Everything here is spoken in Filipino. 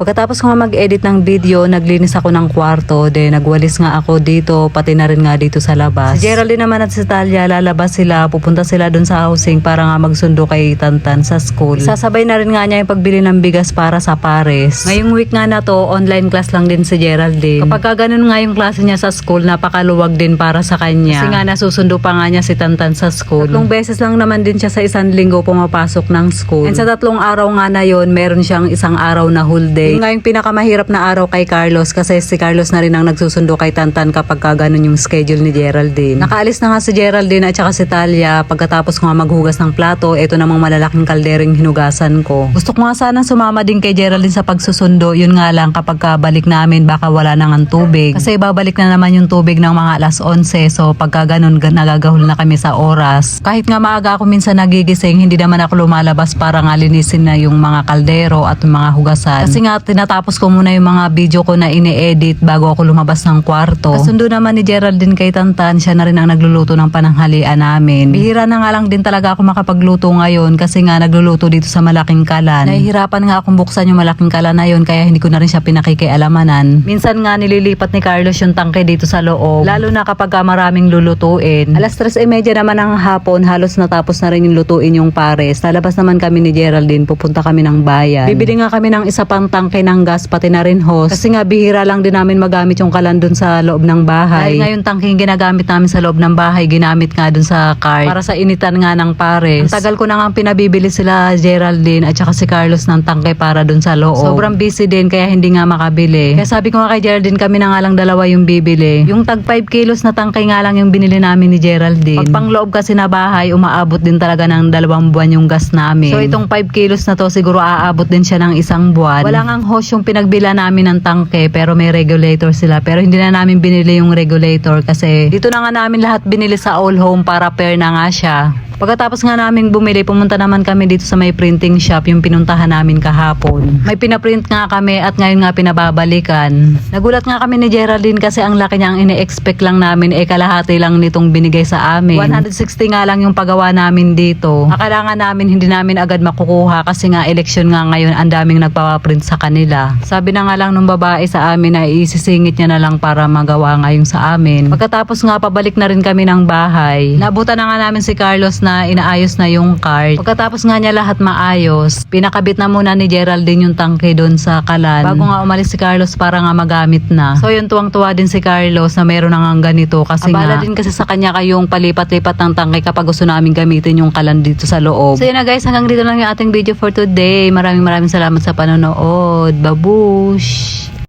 Pagkatapos ko nga mag-edit ng video, naglinis ako ng kwarto, then nagwalis nga ako dito, pati na rin nga dito sa labas. Si Geraldine naman at si Talia, lalabas sila, pupunta sila dun sa housing para nga magsundo kay Tantan sa school. Sasabay na rin nga niya yung pagbili ng bigas para sa pares. Ngayong week nga na to, online class lang din si Geraldine. Kapag ka ganun nga yung klase niya sa school, napakaluwag din para sa kanya. Kasi nga nasusundo pa nga niya si Tantan sa school. Tatlong beses lang naman din siya sa isang linggo pumapasok ng school. And sa tatlong araw nga na yon, meron siyang isang araw na whole day. Yun nga yung pinakamahirap na araw kay Carlos kasi si Carlos na rin ang nagsusundo kay Tantan kapag ka ganun yung schedule ni Geraldine. Nakaalis na nga si Geraldine at saka si Talia pagkatapos ko nga maghugas ng plato, ito namang malalaking kaldering hinugasan ko. Gusto ko nga sanang sumama din kay Geraldine sa pagsusundo, yun nga lang kapag ka balik namin baka wala nang ang tubig. Kasi babalik na naman yung tubig ng mga alas 11 so pagka ganun ga- nagagahol na kami sa oras. Kahit nga maaga ako minsan nagigising, hindi naman ako lumalabas para nga linisin na yung mga kaldero at yung mga hugasan. Kasi nga tinatapos ko muna yung mga video ko na ini-edit bago ako lumabas ng kwarto. Kasundo naman ni Geraldine kay Tantan, siya na rin ang nagluluto ng pananghalian namin. Bihira na nga lang din talaga ako makapagluto ngayon kasi nga nagluluto dito sa malaking kalan. Nahihirapan nga akong buksan yung malaking kalan na yun kaya hindi ko na rin siya pinakikialamanan. Minsan nga nililipat ni Carlos yung tangke dito sa loob. Lalo na kapag ka maraming lulutuin. Alas 3.30 naman ng hapon, halos natapos na rin yung lutuin yung pares. Lalabas naman kami ni Geraldine, pupunta kami ng bayan. Bibili nga kami ng isa pang tangke ng gas, pati na rin hose. Kasi nga bihira lang din namin magamit yung kalan dun sa loob ng bahay. Dahil nga yung tangke yung ginagamit namin sa loob ng bahay, ginamit nga dun sa cart. Para sa initan nga ng pares. Ang tagal ko na nga pinabibili sila Geraldine at saka si Carlos ng tangke para dun sa loob. Sobrang busy din kaya hindi nga makabili. Kaya sabi ko nga kay Geraldine, kami na nga lang dalawa yung bibili. Yung tag 5 kilos na tangke nga lang yung binili namin ni Geraldine. Pag pangloob kasi na bahay, umaabot din talaga ng dalawang buwan yung gas namin. So itong 5 kilos na to siguro aabot din siya ng isang buwan. Wala ngang hose yung pinagbila namin ng tangke pero may regulator sila. Pero hindi na namin binili yung regulator kasi dito na nga namin lahat binili sa all home para pair na nga siya. Pagkatapos nga namin bumili, pumunta naman kami dito sa may printing shop, yung pinuntahan namin kahapon. May pinaprint nga kami at ngayon nga pinababalikan. Nagulat nga kami ni Geraldine kasi ang laki niya ang ine-expect lang namin, eh kalahati lang nitong binigay sa amin. 160 nga lang yung pagawa namin dito. Akailangan namin, hindi namin agad makukuha kasi nga election nga ngayon, ang daming nagpapaprint sa kanila. Sabi na nga lang nung babae sa amin na isisingit niya na lang para magawa nga yung sa amin. Pagkatapos nga, pabalik na rin kami ng bahay. Nabutan na nga namin si Carlos na inaayos na yung cart. Pagkatapos nga niya lahat maayos, pinakabit na muna ni Geraldine yung tangke doon sa kalan. Bago nga umalis si Carlos para nga magamit na. So yun, tuwang-tuwa din si Carlos na meron na nga ganito kasi Abala nga, din kasi sa kanya kayong palipat-lipat ng tangke kapag gusto namin gamitin yung kalan dito sa loob. So yun na guys, hanggang dito lang yung ating video for today. Maraming maraming salamat sa panonood. Babush!